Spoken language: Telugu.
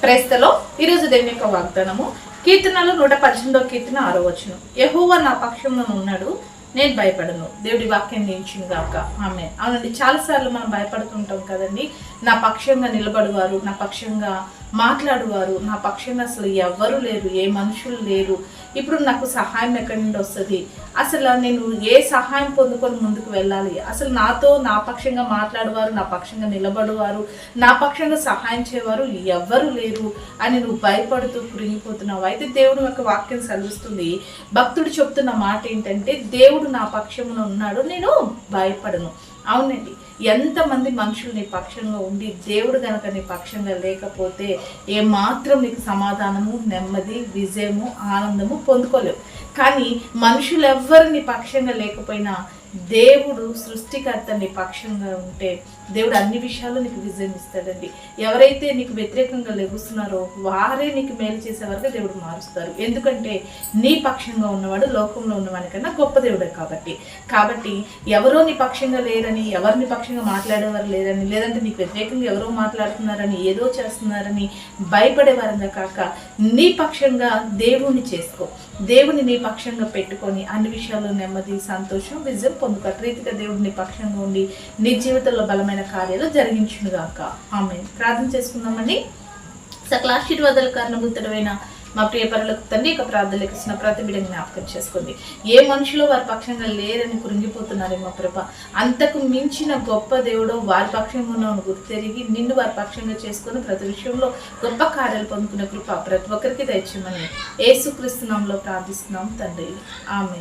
క్రైస్తలో ఈరోజు దేవుని యొక్క వాగ్దానము. కీర్తనలు నూట పద్దెనిమిదో కీర్తన ఆరో వచ్చును యహోవా నా పక్షంలో ఉన్నాడు నేను భయపడను. దేవుడి వాక్యం నిలిచింది గాక. ఆమె అవునండి చాలాసార్లు మనం భయపడుతుంటాం కదండి. నా పక్షంగా నిలబడువారు నా పక్షంగా మాట్లాడువారు నా పక్షాన అసలు ఎవ్వరు లేరు ఏ మనుషులు లేరు. ఇప్పుడు నాకు సహాయం ఎక్కడి నుండి వస్తుంది? అసలు నేను ఏ సహాయం పొందుకొని ముందుకు వెళ్ళాలి? అసలు నాతో నా పక్షంగా మాట్లాడేవారు నా పక్షంగా నిలబడువారు నా పక్షంగా సహాయం చేయవారు ఎవ్వరు లేరు అని నువ్వు భయపడుతూ కృంగిపోతున్నావు. అయితే దేవుడు యొక్క వాక్యం సెలవుస్తుంది. భక్తుడు చెప్తున్న మాట ఏంటంటే దేవుడు నా పక్షమున ఉన్నాడు నేను భయపడను. అవునండి. ఎంతమంది మనుషులు నీ పక్షంగా ఉండి దేవుడు కనుక నీ పక్షంగా లేకపోతే ఏ మాత్రం నీకు సమాధానము నెమ్మది విజయము ఆనందము పొందుకోలేవు. కానీ మనుషులు ఎవ్వరు నీ పక్షంగా లేకపోయినా దేవుడు సృష్టికర్త నీ పక్షంగా ఉంటే దేవుడు అన్ని విషయాల్లో నీకు విజయం ఇస్తాడండి. ఎవరైతే నీకు వ్యతిరేకంగా లెగుస్తున్నారో వారే నీకు మేలు చేసే వరకు దేవుడు మారుస్తారు. ఎందుకంటే నీ పక్షంగా ఉన్నవాడు లోకంలో ఉన్నవాడికన్నా గొప్ప దేవుడే కాబట్టి. కాబట్టి ఎవరో నీ పక్షంగా లేరని ఎవరిని పక్షంగా మాట్లాడేవారు లేరని లేదంటే నీకు వ్యతిరేకంగా ఎవరో మాట్లాడుతున్నారని ఏదో చేస్తున్నారని భయపడేవారంగా కాక నీ పక్షంగా దేవుణ్ణి చేసుకో. దేవుని నీ పక్షంగా పెట్టుకొని అన్ని విషయాల్లో నెమ్మది సంతోషం విజయం పొందుక రీతిగా దేవుడు నీ పక్షంగా ఉండి నీ జీవితంలో బలమైన కార్యాలు జరిగించునుగాక. ఆమె ప్రార్థన చేసుకుందామండి. సకల ఆశీర్వాదాల కారణభూతుడమైన మా ప్రియపరులకు తండ్రి ఇక ప్రార్థనలకు ఇచ్చిన ప్రతి బిడ్డ జ్ఞాపకం చేసుకుంది ఏ మనుషులు వారి పక్షంగా లేరని కృంగిపోతున్నారేమో ప్రభ. అంతకు మించిన గొప్ప దేవుడు వారి పక్షంగా ఉన్నాను గుర్తెరిగి నిన్ను వారి పక్షంగా చేసుకుని ప్రతి విషయంలో గొప్ప కార్యాలు పొందుకునే కృప ప్రతి ఒక్కరికి దయచేయమని ఏసుక్రీస్తునాంలో ప్రార్థిస్తున్నాం తండ్రి. ఆమె